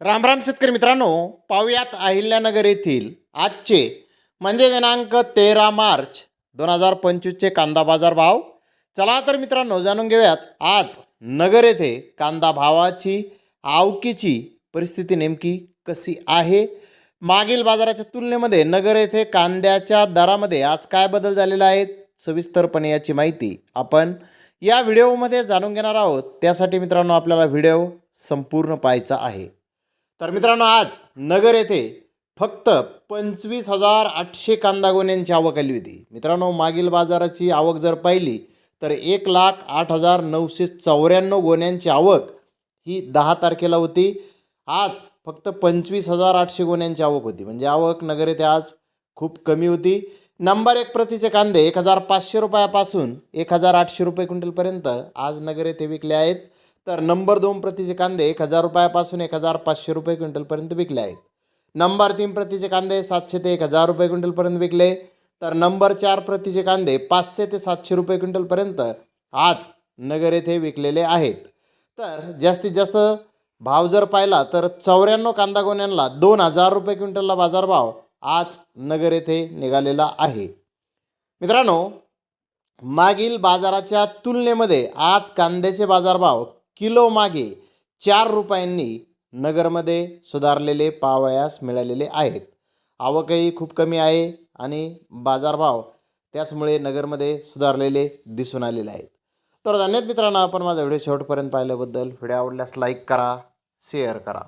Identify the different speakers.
Speaker 1: रामराम शेतकरी मित्रांनो पाहुयात अहिल्यानगर येथील आजचे म्हणजे दिनांक तेरा मार्च दोन हजार पंचवीसचे कांदा बाजार भाव. चला तर मित्रांनो जाणून घेऊयात आज नगर येथे कांदा भावाची आवकीची परिस्थिती नेमकी कशी आहे? मागील बाजाराच्या तुलनेमध्ये नगर येथे कांद्याच्या दरामध्ये आज काय बदल झालेला आहे सविस्तरपणे याची माहिती आपण या व्हिडिओमध्ये जाणून घेणार आहोत. त्यासाठी मित्रांनो आपल्याला व्हिडिओ संपूर्ण पाहायचा आहे. तर मित्रांनो आज नगर येथे फक्त पंचवीस हजार आठशे कांदा गोण्यांची आवक आली होती. मित्रांनो मागील बाजाराची आवक जर पाहिली तर एक लाख आठ हजार नऊशे चौऱ्याण्णव गोण्यांची आवक ही दहा तारखेला होती. आज फक्त पंचवीस हजार आठशे गोण्यांची आवक होती. म्हणजे आवक नगर येथे आज खूप कमी होती. नंबर एक प्रतीचे कांदे एक हजार पाचशे रुपयापासून एक हजार आठशे रुपये क्विंटलपर्यंत आज नगर येथे विकले आहेत. तर नंबर दोन प्रतीचे कांदे एक हजार रुपयापासून एक हजार पाचशे रुपये क्विंटलपर्यंत विकले आहेत. नंबर तीन प्रतीचे कांदे सातशे ते एक हजार रुपये क्विंटलपर्यंत विकले. तर नंबर चार प्रतीचे कांदे पाचशे ते सातशे रुपये क्विंटलपर्यंत आज नगर येथे विकलेले आहेत. तर जास्तीत जास्त भाव जर पाहिला तर चौऱ्याण्णव कांदा गोण्यांना दोन हजार रुपये क्विंटलला बाजारभाव आज नगर येथे निघालेला आहे. मित्रांनो मागील बाजाराच्या तुलनेमध्ये आज कांद्याचे बाजारभाव किलो मागे चार रुपयांनी नगरमध्ये सुधारलेले पावयास मिळालेले आहेत. आवकही खूप कमी आहे आणि बाजारभाव त्याचमुळे नगरमध्ये सुधारलेले दिसून आलेले आहेत. तर धन्यवाद मित्रांनो आपण माझा व्हिडिओ शेवटपर्यंत पाहिल्याबद्दल. व्हिडिओ आवडल्यास लाईक करा शेअर करा.